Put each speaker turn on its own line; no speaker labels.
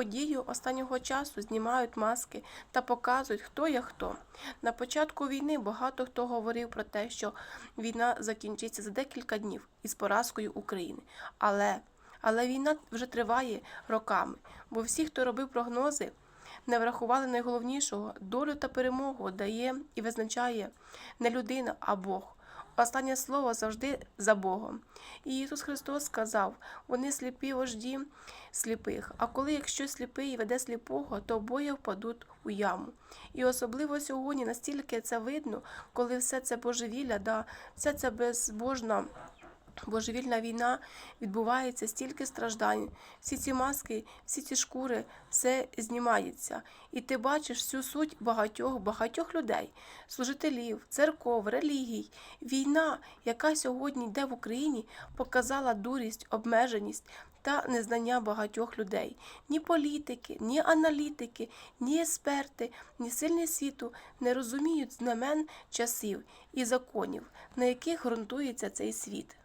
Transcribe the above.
подію останнього часу знімають маски та показують, хто є хто. На початку війни багато хто говорив про те, що війна закінчиться за декілька днів із поразкою України. Але, але війна вже триває роками, бо всі, хто робив прогнози, не врахували найголовнішого долю та перемогу дає і визначає не людина, а Бог. Останнє слово завжди за Богом. І Ісус Христос сказав: вони сліпі вожді сліпих. А коли якщо сліпий веде сліпого, то обоє впадуть у яму. І особливо сьогодні настільки це видно, коли все це божевілля, да, все це безбожна. Божевільна війна відбувається стільки страждань, всі ці маски, всі ці шкури, все знімається. І ти бачиш всю суть багатьох багатьох людей, служителів, церков, релігій. Війна, яка сьогодні йде в Україні, показала дурість, обмеженість та незнання багатьох людей. Ні політики, ні аналітики, ні експерти, ні сильні світу не розуміють знамен часів і законів, на яких ґрунтується цей світ.